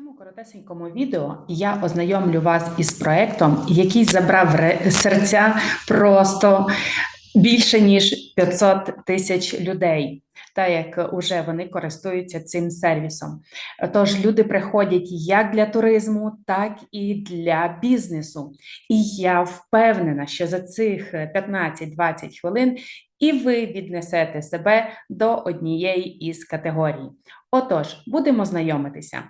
цьому коротесенькому відео я ознайомлю вас із проектом, який забрав серця просто більше ніж 500 тисяч людей. Та як уже вони користуються цим сервісом. Тож люди приходять як для туризму, так і для бізнесу. І я впевнена, що за цих 15-20 хвилин і ви віднесете себе до однієї із категорій. Отож, будемо знайомитися.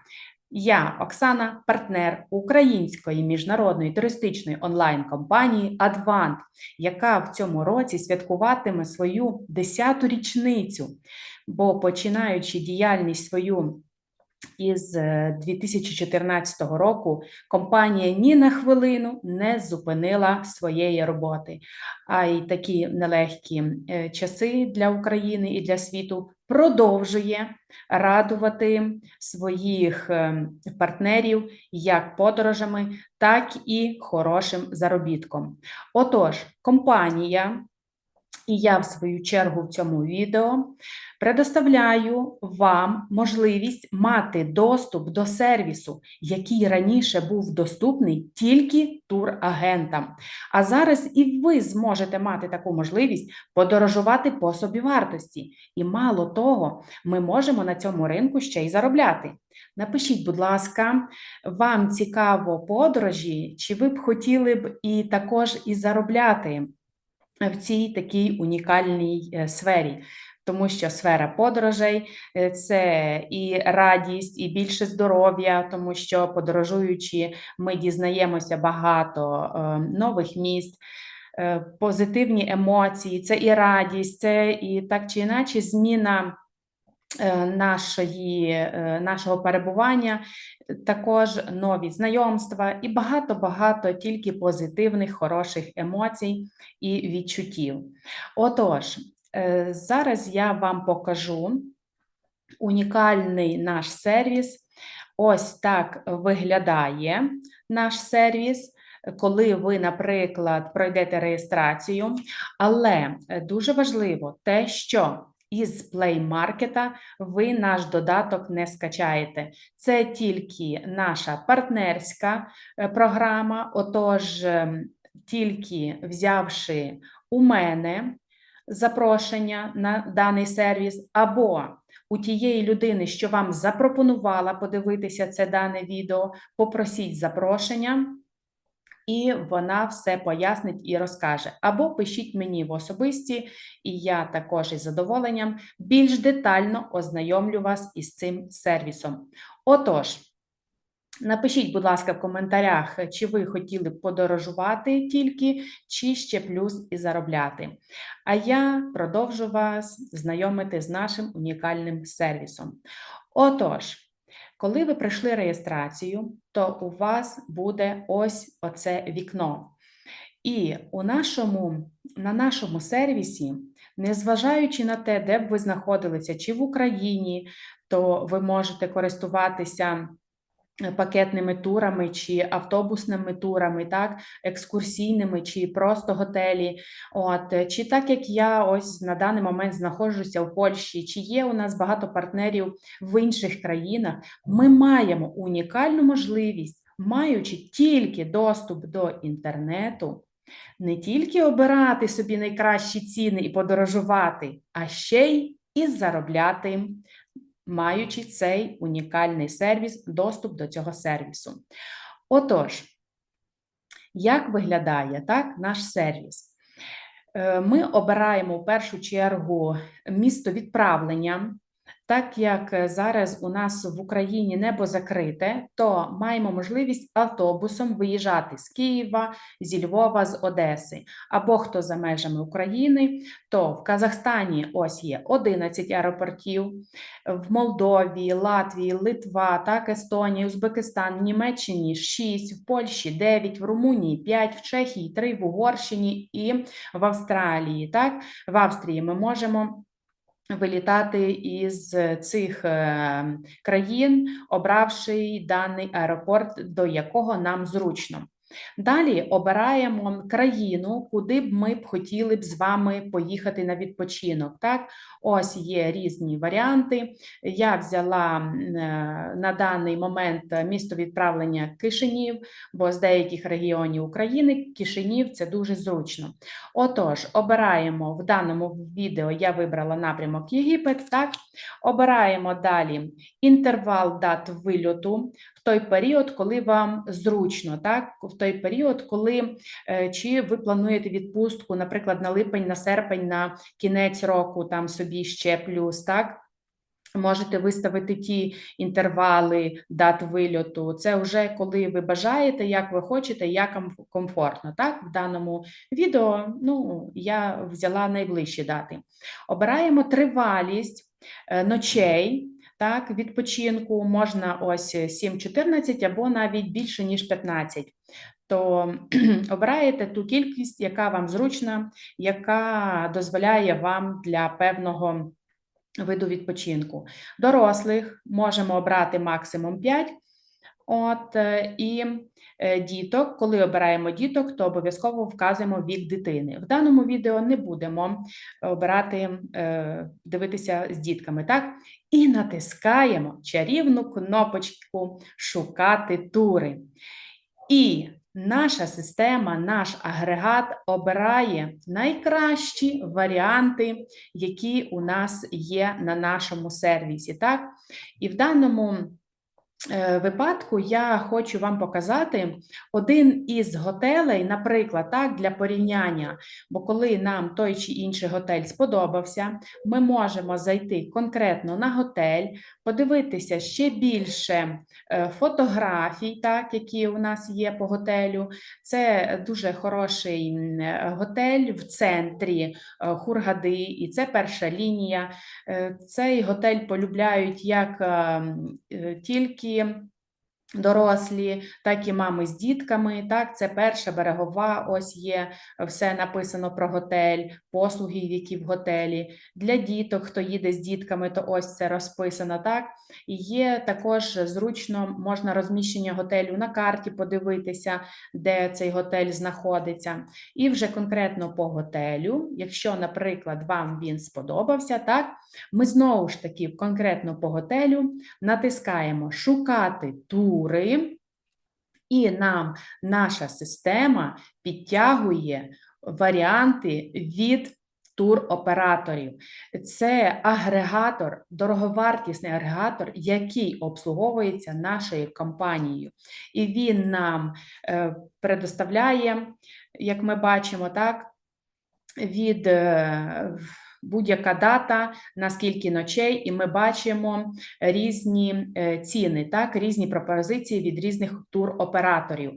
Я Оксана, партнер української міжнародної туристичної онлайн-компанії Advant, яка в цьому році святкуватиме свою 10-ту річницю, бо починаючи діяльність свою із е, 2014 року, компанія ні на хвилину не зупинила своєї роботи. А й такі нелегкі е, часи для України і для світу продовжує радувати своїх е, партнерів як подорожами, так і хорошим заробітком. Отож, компанія, і я в свою чергу в цьому відео предоставляю вам можливість мати доступ до сервісу, який раніше був доступний тільки турагентам. А зараз і ви зможете мати таку можливість подорожувати по собівартості. І мало того, ми можемо на цьому ринку ще й заробляти. Напишіть, будь ласка, вам цікаво подорожі, чи ви б хотіли б і також і заробляти в цій такій унікальній е, сфері. Тому що сфера подорожей е, це і радість, і більше здоров'я, тому що подорожуючи, ми дізнаємося багато е, нових місць, е, позитивні емоції, це і радість, це і так чи інакше зміна нашої, е, нашого перебування, також нові знайомства і багато-багато тільки позитивних, хороших емоцій і відчуттів. Отож, е, зараз я вам покажу унікальний наш сервіс. Ось так виглядає наш сервіс. Коли ви, наприклад, пройдете реєстрацію, але е, дуже важливо те, що із Play Market ви наш додаток не скачаєте. Це тільки наша партнерська е, програма. Отож, ем, тільки взявши у мене запрошення на даний сервіс, або у тієї людини, що вам запропонувала подивитися це дане відео, попросіть запрошення. І вона все пояснить і розкаже. Або пишіть мені в особисті, і я також із задоволенням більш детально ознайомлю вас із цим сервісом. Отож, напишіть, будь ласка, в коментарях, чи ви хотіли б подорожувати тільки, чи ще плюс і заробляти. А я продовжу вас знайомити з нашим унікальним сервісом. Отож. Коли ви пройшли реєстрацію, то у вас буде ось оце вікно. І у нашому, на нашому сервісі, незважаючи на те, де б ви знаходилися, чи в Україні, то ви можете користуватися пакетними турами чи автобусними турами, так, екскурсійними, чи просто готелі. От, чи так як я ось на даний момент знаходжуся в Польщі, чи є у нас багато партнерів в інших країнах, ми маємо унікальну можливість, маючи тільки доступ до інтернету, не тільки обирати собі найкращі ціни і подорожувати, а ще й і заробляти, маючи цей унікальний сервіс, доступ до цього сервісу. Отож, як виглядає так наш сервіс? Е, Ми обираємо в першу чергу місто відправлення. Так як е, зараз у нас в Україні небо закрите, то маємо можливість автобусом виїжджати з Києва, зі Львова, з Одеси. Або хто за межами України, то в Казахстані ось є 11 аеропортів, в Молдові, Латвії, Литва, так, Естонія, Узбекистан, в Німеччині 6, в Польщі 9, в Румунії 5, в Чехії 3, в Угорщині і в Австралії. Так, в Австрії ми можемо вилітати із цих е, країн, обравши даний аеропорт, до якого нам зручно. Далі обираємо країну, куди б ми б хотіли б з вами поїхати на відпочинок. Так, ось є різні варіанти. Я взяла е, на даний момент місто відправлення Кишинів, бо з деяких регіонів України Кишинів це дуже зручно. Отож, обираємо в даному відео, я вибрала напрямок Єгипет. Так, обираємо далі інтервал дат вильоту в той період, коли вам зручно, так, в той період, коли е, чи ви плануєте відпустку, наприклад, на липень, на серпень, на кінець року, там собі ще плюс, так. Можете виставити ті інтервали дат вильоту. Це вже коли ви бажаєте, як ви хочете, як вам комфортно. Так, в даному відео ну, я взяла найближчі дати. Обираємо тривалість е, ночей. Так, відпочинку можна ось 7-14 або навіть більше, ніж 15. То обираєте ту кількість, яка вам зручна, яка дозволяє вам для певного виду відпочинку. Дорослих можемо обрати максимум 5. От, е, і діток, коли обираємо діток, то обов'язково вказуємо вік дитини. В даному відео не будемо обирати, е, дивитися з дітками, так? І натискаємо чарівну кнопочку Шукати тури. І наша система, наш агрегат обирає найкращі варіанти, які у нас є на нашому сервісі. Так? І в даному е, випадку я хочу вам показати один із готелей, наприклад, так, для порівняння. Бо коли нам той чи інший готель сподобався, ми можемо зайти конкретно на готель, подивитися ще більше е, фотографій, так, які у нас є по готелю. Це дуже хороший е, готель в центрі е, Хургади, і це перша лінія. Е, Цей готель полюбляють як е, м, е, тільки дорослі, так і мами з дітками. Так, це перша берегова. Ось є все написано про готель, послуги, які в готелі. Для діток, хто їде з дітками, то ось це розписано. Так, і є також зручно можна розміщення готелю на карті подивитися, де цей готель знаходиться. І вже конкретно по готелю, якщо, наприклад, вам він сподобався, так, ми знову ж таки конкретно по готелю натискаємо Шукати тури, і нам наша система підтягує варіанти від туроператорів. Це агрегатор, дороговартісний агрегатор, який обслуговується нашою компанією. І він нам е, предоставляє, як ми бачимо, так, від е, будь-яка дата, на скільки ночей, і ми бачимо різні е, ціни, так, різні пропозиції від різних туроператорів.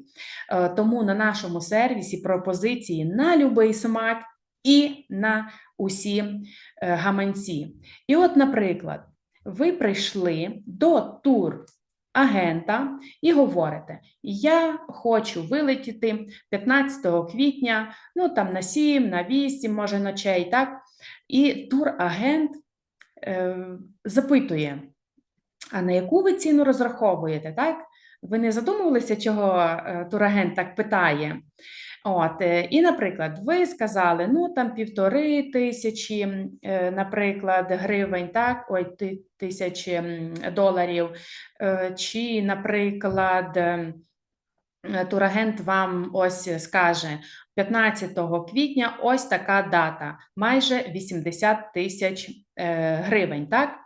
Е, Тому на нашому сервісі пропозиції на будь-який смак і на усі е, гаманці. І от, наприклад, ви прийшли до тур. Агента і говорите: Я хочу вилетіти 15 квітня, ну там на 7, на 8, може ночей, так? І турагент е, запитує: а на яку ви ціну розраховуєте, так? Ви не задумувалися, чого е, турагент так питає? От, е, і, наприклад, ви сказали, ну там півтори тисячі, е, наприклад, гривень, так, ой, тисячі доларів, чи, наприклад, турагент вам ось скаже 15 квітня ось така дата, майже 80 тисяч е, гривень, так?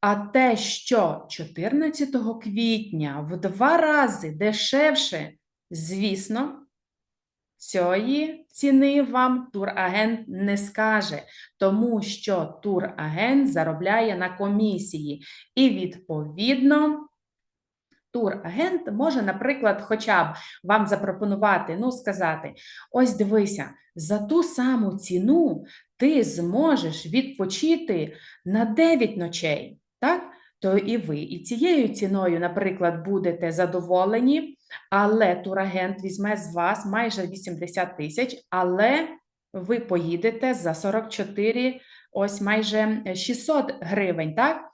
А те, що 14 квітня в два рази дешевше, звісно, цієї ціни вам турагент не скаже, тому що турагент заробляє на комісії. І відповідно. Турагент може, наприклад, хоча б вам запропонувати, ну, сказати: ось дивися, за ту саму ціну ти зможеш відпочити на 9 ночей, так? То і ви і цією ціною, наприклад, будете задоволені, але турагент візьме з вас майже 80 тисяч, але ви поїдете за 44, ось майже 600 гривень, так?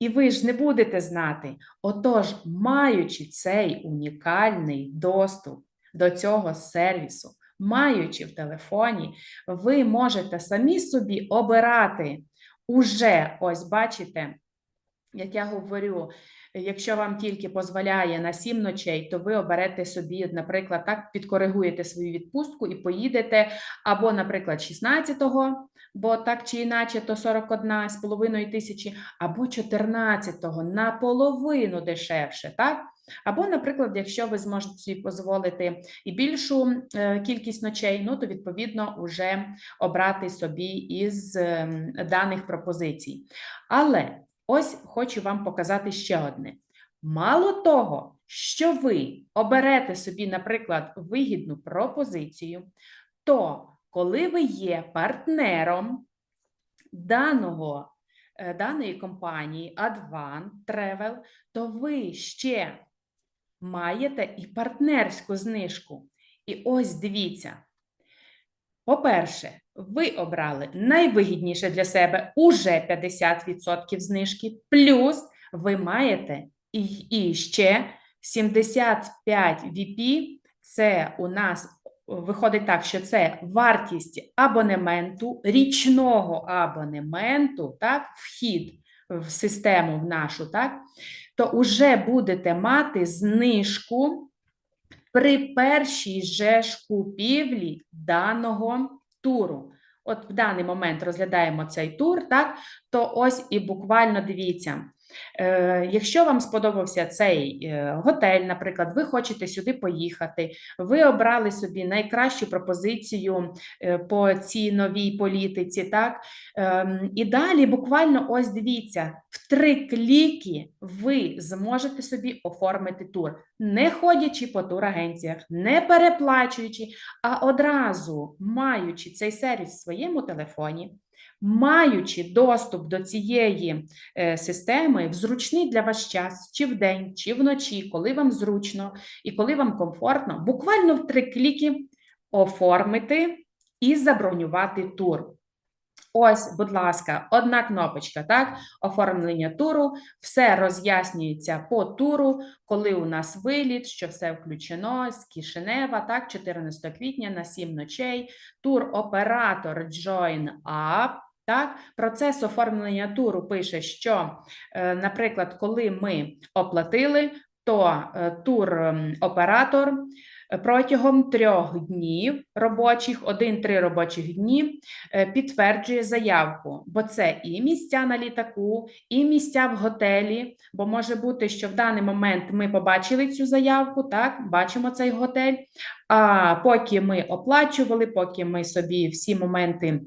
І ви ж не будете знати. Отож, маючи цей унікальний доступ до цього сервісу. Маючи в телефоні, ви можете самі собі обирати уже, ось бачите, як я говорю, якщо вам тільки дозволяє на сім ночей, то ви оберете собі, наприклад, так підкоригуєте свою відпустку і поїдете або, наприклад, 16-го, бо так чи іначе, то 41 з половиною тисячі, або 14-го, наполовину дешевше, так? Або, наприклад, якщо ви зможете собі дозволити і більшу е, кількість ночей, ну то відповідно вже обрати собі із е, даних пропозицій. Але ось хочу вам показати ще одне. Мало того, що ви оберете собі, наприклад, вигідну пропозицію, то коли ви є партнером даного, е, даної компанії Advan Travel, то ви ще маєте і партнерську знижку. І ось дивіться. По-перше, ви обрали найвигідніше для себе уже 50% знижки, плюс ви маєте і, і ще 75 VP. Це у нас виходить так, що це вартість абонементу, річного абонементу, так, вхід в систему в нашу, так, то вже будете мати знижку при першій же ж купівлі даного туру. От в даний момент розглядаємо цей тур, так, то ось і буквально дивіться. Е, Якщо вам сподобався цей е, готель, наприклад, ви хочете сюди поїхати, ви обрали собі найкращу пропозицію е, по цій новій політиці, так? Ем, І далі буквально ось дивіться, в три кліки ви зможете собі оформити тур, не ходячи по турагенціях, не переплачуючи, а одразу маючи цей сервіс в своєму телефоні. Маючи доступ до цієї е, системи в зручний для вас час, чи вдень, чи вночі, коли вам зручно і коли вам комфортно, буквально в три кліки оформити і забронювати тур. Ось, будь ласка, одна кнопочка, так, оформлення туру, все роз'яснюється по туру, коли у нас виліт, що все включено з Кишинева, так, 14 квітня на 7 ночей, тур-оператор Join Up, так, процес оформлення туру пише, що, е, наприклад, коли ми оплатили, то е, тур-оператор протягом трьох днів робочих, один-три робочих дні е, підтверджує заявку, бо це і місця на літаку, і місця в готелі. Бо може бути, що в даний момент ми побачили цю заявку, так, бачимо цей готель. А поки ми оплачували, поки ми собі всі моменти е,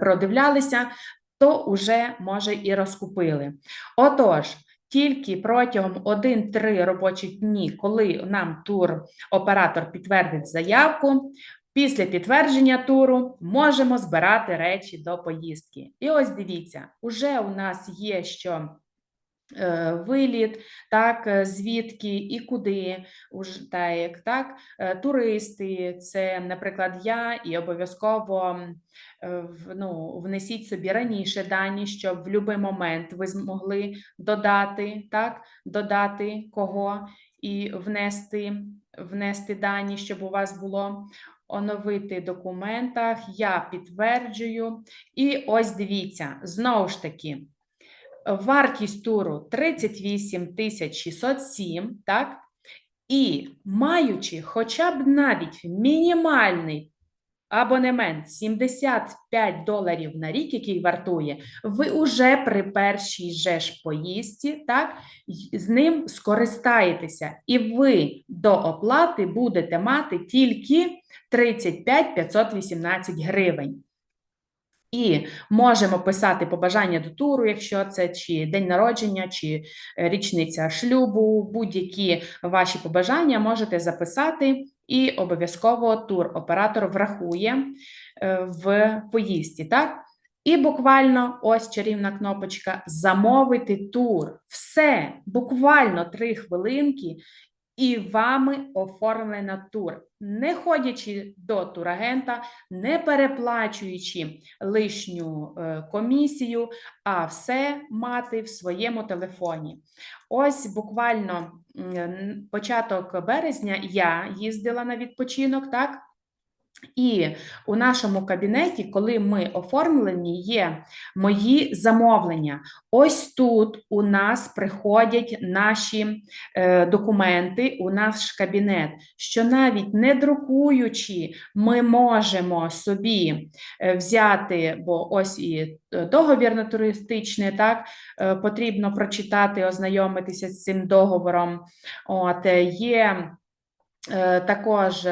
продивлялися, то вже може і розкупили. Отож. Тільки протягом 1-3 робочих дні, коли нам тур-оператор підтвердить заявку, після підтвердження туру можемо збирати речі до поїздки. І ось дивіться, уже у нас є що. Е, виліт, так, е, звідки і куди, так, як так, е, туристи, це, наприклад, я, і обов'язково ну, внесіть собі раніше дані, щоб в будь-який момент ви змогли додати, так, додати кого і внести, внести дані, щоб у вас було. Оновити документах, я підтверджую. І ось дивіться, знову ж таки. Вартість туру 38 607, так? І маючи хоча б навіть мінімальний абонемент 75 доларів на рік, який вартує, ви уже при першій же ж поїздці, так, з ним скористаєтеся, і ви до оплати будете мати тільки 35 518 гривень. І можемо писати побажання до туру, якщо це чи день народження, чи е, річниця шлюбу, будь-які ваші побажання можете записати, і обов'язково тур-оператор врахує е, в поїзді. так? І буквально ось чарівна кнопочка Замовити тур. Все, буквально три хвилинки, і вами оформлена тур, не ходячи до турагента, не переплачуючи лишню е, комісію, а все мати в своєму телефоні. Ось буквально початок березня я їздила на відпочинок, так? І у нашому кабінеті, коли ми оформлені, є мої замовлення. Ось тут у нас приходять наші е, документи у наш кабінет, що навіть не друкуючи, ми можемо собі е, взяти, бо ось і е, договір туристичний, так е, потрібно прочитати, ознайомитися з цим договором. От е, є. Е, Також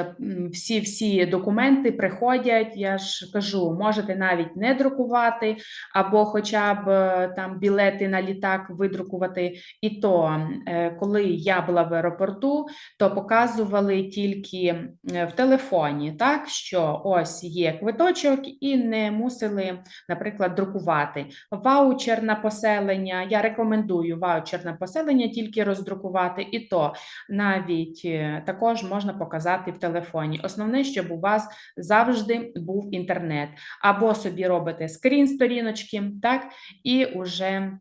всі всі документи приходять. Я ж кажу, можете навіть не друкувати, або хоча б е, там білети на літак видрукувати. І то, е, коли я була в аеропорту, то показували тільки в телефоні, так що ось є квиточок, і не мусили, наприклад, друкувати. Ваучер на поселення. Я рекомендую ваучер на поселення тільки роздрукувати, і то навіть е, також можна показати в телефоні. Основне, щоб у вас завжди був інтернет, або собі робите скрін сторіночки, так, і уже.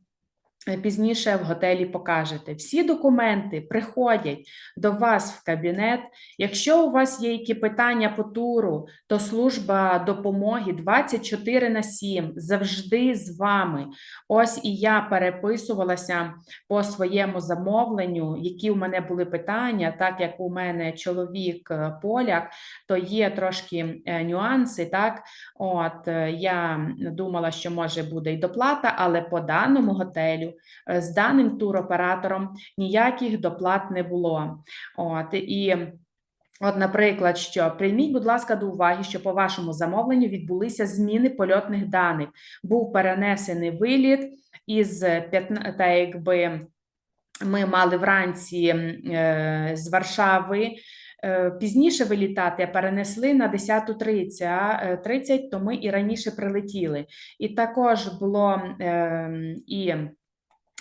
Е, Пізніше в готелі покажете. Всі документи приходять до вас в кабінет. Якщо у вас є які питання по туру, то служба допомоги 24 на 7 завжди з вами. Ось і я переписувалася по своєму замовленню, які у мене були питання, так як у мене чоловік е, поляк, то є трошки е, нюанси. Так, от я думала, що може буде й доплата, але по даному готелю е, з даним туроператором ніяких доплат не було. От і. От, наприклад, що прийміть, будь ласка, до уваги, що по вашому замовленню відбулися зміни польотних даних. Був перенесений виліт із 15, та якби ми мали вранці е, з Варшави. е, Пізніше вилітати, перенесли на 10.30, а е, 30, то ми і раніше прилетіли. І також було е, і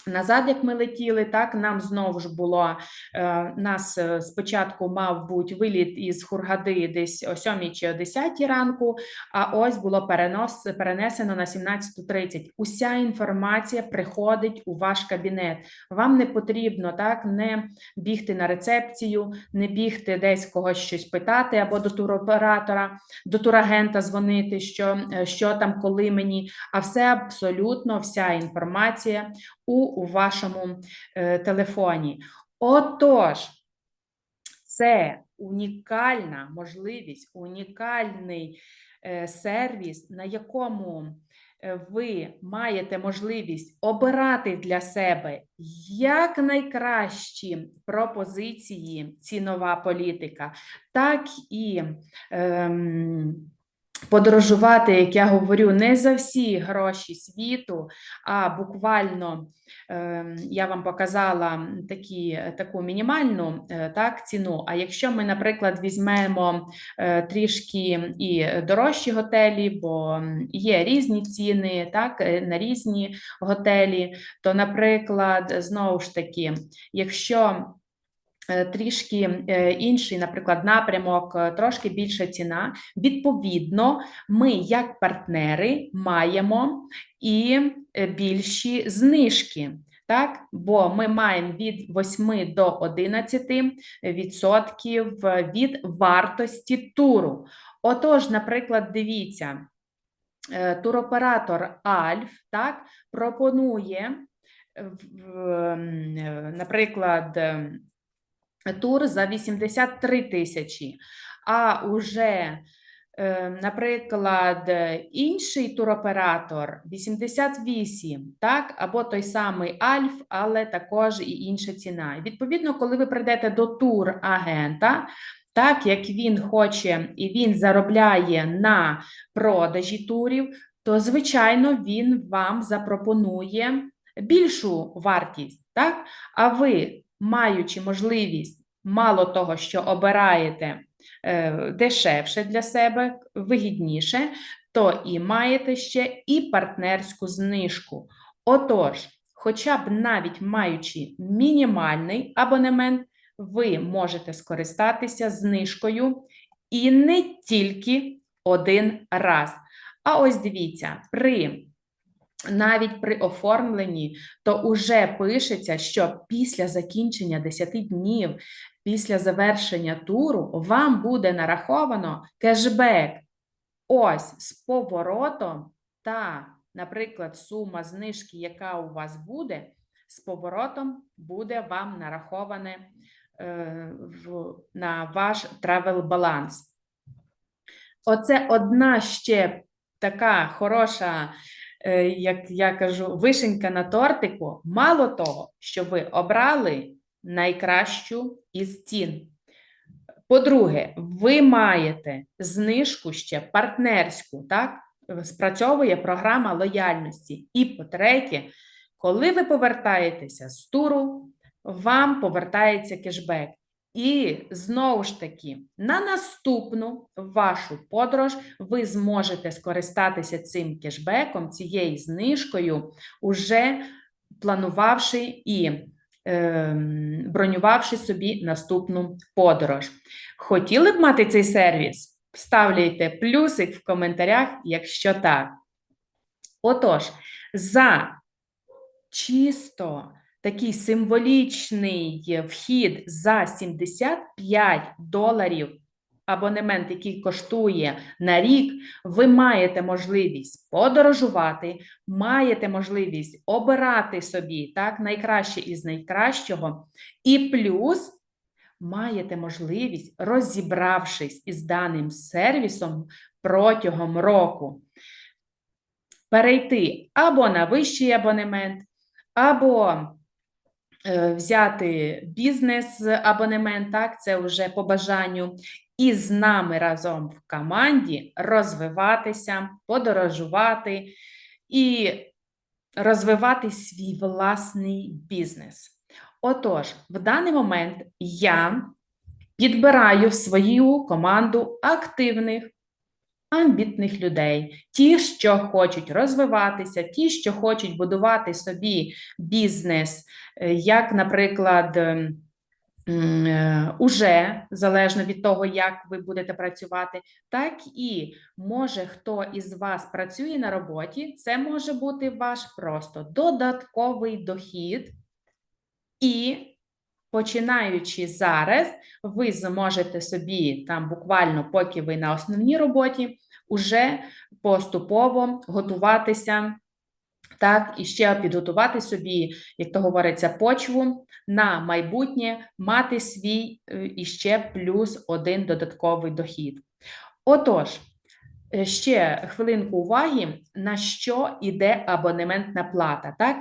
назад, як ми летіли, так нам знову ж було е, нас е, спочатку мав бути виліт із Хургади десь о 7 чи о 10 ранку, а ось було перенос, перенесено на 17.30. Уся інформація приходить у ваш кабінет. Вам не потрібно так не бігти на рецепцію, не бігти десь когось щось питати або до туроператора, до турагента дзвонити, що, е, що там, коли мені, а все абсолютно вся інформація у, вашому е, телефоні. Отож, це унікальна можливість, унікальний е, сервіс, на якому е, ви маєте можливість обирати для себе як найкращі пропозиції цінова політика, так і ем, подорожувати, як я говорю, не за всі гроші світу, а буквально ем, я вам показала такі, таку мінімальну е, так, ціну. А якщо ми, наприклад, візьмемо е, трішки і дорожчі готелі, бо є різні ціни так, е, на різні готелі, то, наприклад, знову ж таки, якщо Трішки е, інший, наприклад, напрямок, е, трошки більша ціна. Відповідно, ми, як партнери, маємо і е, більші знижки. Так, бо ми маємо від 8 до 11 відсотків від вартості туру. Отож, наприклад, дивіться, е, туроператор Альф так, пропонує, е, в- м, е, наприклад, ем, тур за 83 тисячі, а уже, е, наприклад, інший туроператор 88, так, або той самий Альф, але також і інша ціна. І Відповідно, коли ви прийдете до тур-агента, так як він хоче і він заробляє на продажі турів, то звичайно він вам запропонує більшу вартість, так? А ви, маючи можливість, мало того, що обираєте е, дешевше для себе, вигідніше, то і маєте ще і партнерську знижку. Отож, хоча б навіть маючи мінімальний абонемент, ви можете скористатися знижкою і не тільки один раз. А ось дивіться, при навіть при оформленні, то уже пишеться, що після закінчення 10 днів, після завершення туру, вам буде нараховано кешбек. Ось з поворотом та, наприклад, сума знижки, яка у вас буде, з поворотом буде вам нараховане е, в, на ваш travel баланс. Оце одна ще така хороша, як я кажу, вишенька на тортику. Мало того, що ви обрали найкращу із цін. По-друге, ви маєте знижку ще партнерську, так? Спрацьовує програма лояльності. І по-третє, коли ви повертаєтеся з туру, вам повертається кешбек. І знову ж таки, на наступну вашу подорож ви зможете скористатися цим кешбеком, цією знижкою, уже планувавши і е, бронювавши собі наступну подорож. Хотіли б мати цей сервіс? Вставляйте плюсик в коментарях, якщо так. Отож, за чисто такий символічний вхід за 75 доларів абонемент, який коштує на рік, ви маєте можливість подорожувати, маєте можливість обирати собі так, найкраще із найкращого, і плюс маєте можливість, розібравшись із даним сервісом протягом року, перейти або на вищий абонемент, або взяти бізнес-абонемент, так, це вже по бажанню, і з нами разом в команді розвиватися, подорожувати і розвивати свій власний бізнес. Отож, в даний момент я підбираю в свою команду активних, амбітних людей, ті, що хочуть розвиватися, ті, що хочуть будувати собі бізнес, е, як, наприклад, ем, е, уже залежно від того, як ви будете працювати, так і може хто із вас працює на роботі, це може бути ваш просто додатковий дохід. І починаючи зараз, ви зможете собі там буквально, поки ви на основній роботі, уже поступово готуватися. Так, і ще підготувати собі, як то говориться, почву на майбутнє, мати свій е, іще плюс один додатковий дохід. Отож, е, ще хвилинку уваги, на що йде абонементна плата. Так?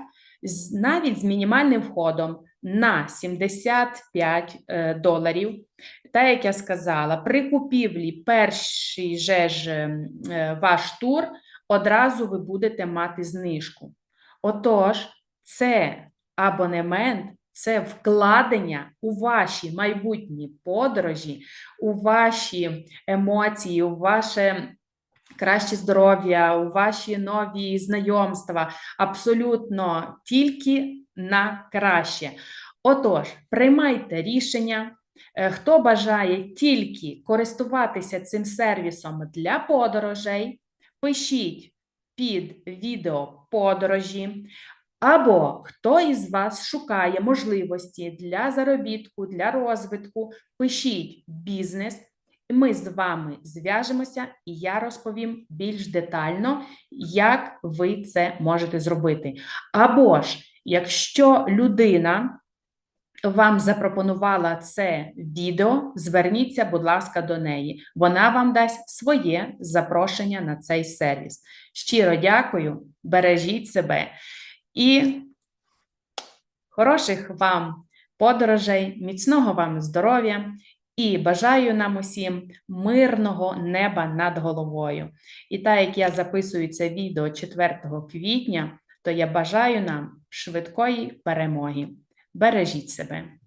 Навіть з мінімальним входом на 75 е, доларів. Та, як я сказала, при купівлі перший же ж е, ваш тур одразу ви будете мати знижку. Отож, це абонемент, це вкладення у ваші майбутні подорожі, у ваші емоції, у ваше краще здоров'я, у ваші нові знайомства, абсолютно тільки на краще. Отож, приймайте рішення. Е, Хто бажає тільки користуватися цим сервісом для подорожей, пишіть під відео подорожі, або хто із вас шукає можливості для заробітку, для розвитку, пишіть бізнес. Ми з вами зв'яжемося, і я розповім більш детально, як ви це можете зробити. Або ж, якщо людина вам запропонувала це відео, зверніться, будь ласка, до неї. Вона вам дасть своє запрошення на цей сервіс. Щиро дякую, бережіть себе і хороших вам подорожей, міцного вам здоров'я і бажаю нам усім мирного неба над головою. І так як я записую це відео 4 квітня, то я бажаю нам швидкої перемоги. Бережіть себе.